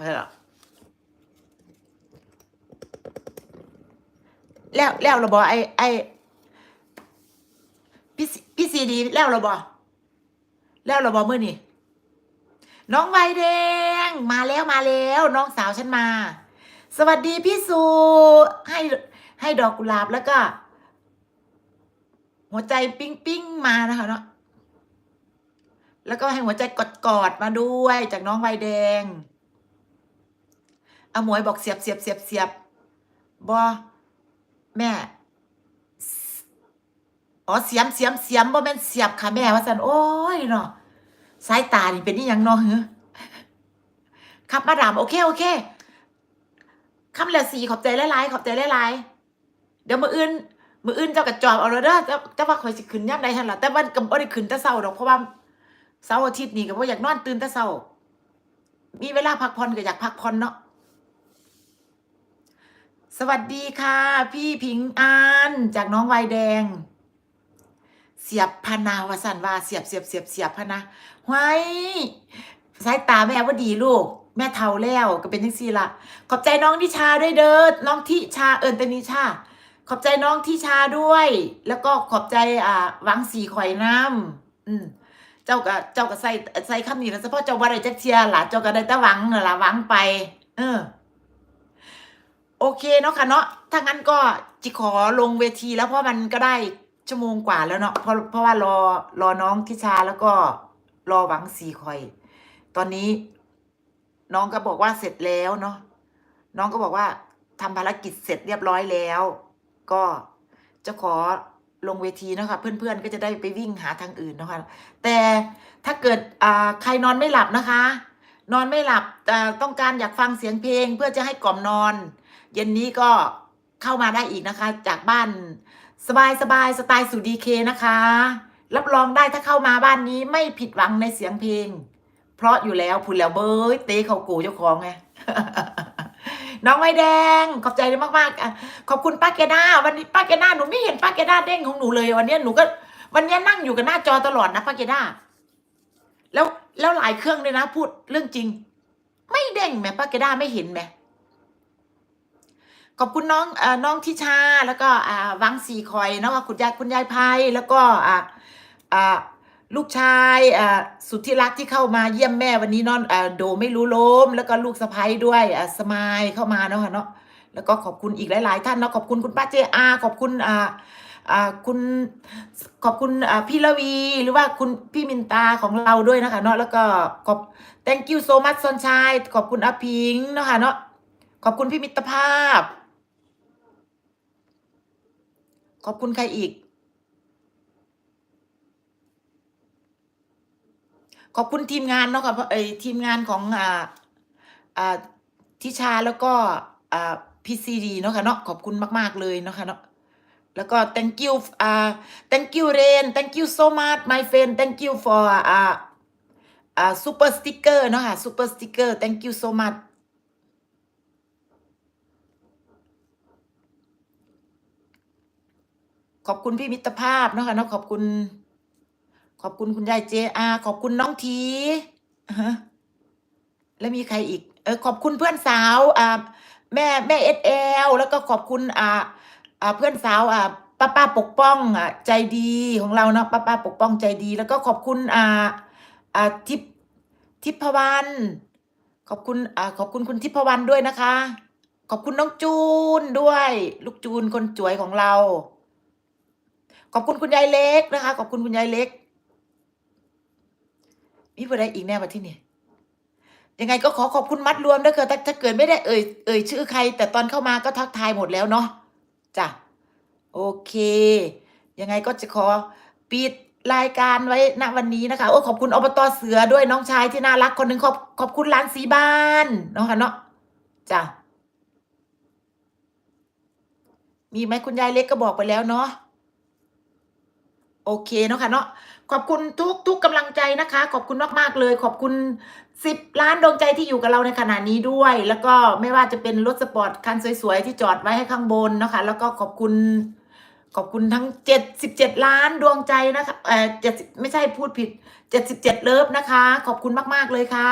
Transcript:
ใช่หรอแล้วแล้วเราบอกไอ้ไอ้พี่ซีพี่ซีดีแล้วเราบอกแล้วเราบอกเมื่อนี่น้องใบแดง มาแล้วมาแล้ว น้องสาวฉันมา สวัสดีพี่สุให้ให้ดอกกุหลาบแล้วก็ หัวใจปิ้งปิ้งมานะคะเนาะแล้วก็ให้หัวใจกดกอดมาด้วยจากน้องใบแดง อาหมวยบอกเสียบเสียบเสียบเสียบบอแม่อ๋อเสียมเสียมเสียมบ่แม่นเสียบค่ะแม่ว่าสันโอ้ยเนาะสายตานี่เป็นนี่ยังเนาะเหรอครับมาดามโอเคโอเคคำละสีขอบใจหลายๆขอบใจหลายๆเดี๋ยวมืออื่นมืออื่นเจ้ากระจอบเอาแล้วเด้อเจ้าเจ้าว่าคอยสิขึ้นย่ำใดหั่นล่ะแต่วันก็บ่ได้ขึ้นแต่เช้าดอกเพราะว่าเสาร์อาทิตย์นี่ก็บ่อยากนอนตื่นแต่เช้ามีเวลาพักผ่อนก็อยากพักผ่อนเนาะ สวัสดีค่ะ พี่พิงอานจากน้องวายแดง เสียบพนาวสันวาเสียบเสียบเสียบเสียบพนะไว้สายตาแม่ว่าดีลูก แม่เฒ่าแล้วก็เป็นจังซี่ละขอบใจน้องนิชาด้วยเด้อน้องทิชาเอิญตนิชา ขอบใจน้องทิชาด้วย แล้วก็ขอบใจอ่าวังสีข่อยน้ำอืมเจ้าก็เจ้าก็ใส่ใส่คำนี้แล้วเฉพาะเจ้าว่าได้จักเทียหล่ะเจ้าก็ได้แต่วังนั่นล่ะวังไป เออ โอเคเนาะค่ะเนาะถ้างั้นก็จิขอลงเวทีแล้วเพราะมันก็ได้ชั่วโมงกว่าแล้วเนาะเพราะเพราะว่ารอรอน้องทิชาแล้วก็รอหวังสีคอย ตอนนี้ น้องก็บอกว่าเสร็จแล้วเนาะน้องก็บอกว่าทำภารกิจเสร็จเรียบร้อยแล้ว ก็จะขอลงเวทีเนาะคะเพื่อนๆก็จะได้ไปวิ่งหาทางอื่นเนาะคะ แต่ถ้าเกิดใครนอนไม่หลับนะคะ นอนไม่หลับแต่ต้องการอยากฟังเสียงเพลงเพื่อจะให้กล่อมนอน เย็นนี้ก็เข้ามาได้อีกนะคะ จากบ้านสบายสบายสไตล์สุดีเคนะคะ รับรองได้ถ้าเข้ามาบ้านนี้ไม่ผิดหวังในเสียงเพลง เพราะอยู่แล้วพูดแล้วเบ้ยเตะเขากูเจ้าของไงน้องไม้แดงขอบใจเลยมากๆขอบคุณป้าแกด้าวันนี้ป้าแกด้าหนูไม่เห็นป้าแกด้าเด้งของหนูเลยวันนี้หนูก็ วันนี้นั่งอยู่กับหน้าจอตลอดนะป้าแกด้าแล้ว แล้วหลายเครื่องเลยนะ พูดเรื่องจริง ไม่เด้งแหมป้าแกด้าไม่เห็นแหมขอบคุณน้องอน้องทิชาแล้วก็วังสีคอยเนาะคุณยายคุณยายไพแล้วก็ลูกชายสุดที่รักที่เข้ามาเยี่ยมแม่วันนี้นอนอโดไม่รู้ล้ม แล้วก็ลูกสะพ้ยด้วยสมายเข้ามาเนาะค่ะเนาะ แล้วก็ขอบคุณอีกหลาย ๆ ท่านเนาะขอบคุณคุณป้าเจอาขอบคุณอ่าอ่าคุณขอบคุณอ่าพี่ละวีหรือว่าคุณพี่มินตาของเราด้วยนะคะเนาะแล้วก็ขอบ thank you so much ซอนชายขอบคุณอาพิงเนาะค่ะเนาะขอบคุณพี่มิตรภาพ ขอบคุณใครอีก ขอบคุณทีมงานเนาะค่ะเพราะไอทีมงานของอ่าอ่าทิชาแล้วก็อ่า พีซีดีเนาะค่ะเนาะขอบคุณมาก ๆ เลยเนาะค่ะเนาะแล้วก็ thank you อ่า thank you Rain thank you so much my friend thank you for อ่าอ่า super sticker เนาะค่ะ super sticker thank you so much ขอบคุณพี่มิตรภาพเนาะค่ะเนาะขอบคุณ ขอบคุณคุณยายเจอาขอบคุณน้องทีฮะ แล้วมีใครอีก เออขอบคุณเพื่อนสาวอ่าแม่แม่เอสเอลแล้วก็ขอบคุณอ่าอ่าเพื่อนสาวอ่าป้าป้าปกป้องอ่าใจดีของเราเนาะป้าป้าปกป้องใจดี แล้วก็ขอบคุณอ่าอ่าทิพทิพวรรณขอบคุณอ่าขอบคุณคุณทิพวรรณด้วยนะคะ ขอบคุณน้องจูนด้วย ลูกจูนคนสวยของเรา ขอบคุณคุณยายเล็กนะคะ ขอบคุณคุณยายเล็กมีผู้ใดอีกแน่มาที่นี่ ยังไงก็ขอขอบคุณมัดรวมด้วยเกิดถ้าถ้าเกิดไม่ได้เอ่ยเอ่ยชื่อใคร แต่ตอนเข้ามาก็ทักทายหมดแล้วเนาะจ้ะโอเค ยังไงก็จะขอปิดรายการไว้ณวันนี้นะคะโอ้ขอบคุณอบตเสือด้วยน้องชายที่น่ารักคนหนึ่งขอบขอบคุณร้านสีบ้านเนาะค่ะเนาะจ้ะมีไหมคุณยายเล็กก็บอกไปแล้วเนาะโอเคเนาะค่ะเนาะขอบคุณทุกทุกกำลังใจนะคะ ขอบคุณมากๆเลย ขอบคุณ สิบล้านดวงใจที่อยู่กับเราในขณะนี้ด้วย แล้วก็ไม่ว่าจะเป็นรถสปอร์ตคันสวยๆ ที่จอดไว้ให้ข้างบนนะคะ แล้วก็ขอบคุณขอบคุณทั้งเจ็ดสิบเจ็ดล้านดวงใจนะคะเออเจ็ดไม่ใช่พูดผิดเจ็ดสิบเจ็ดเลิฟนะคะ ขอบคุณมาก ๆ เลยค่ะ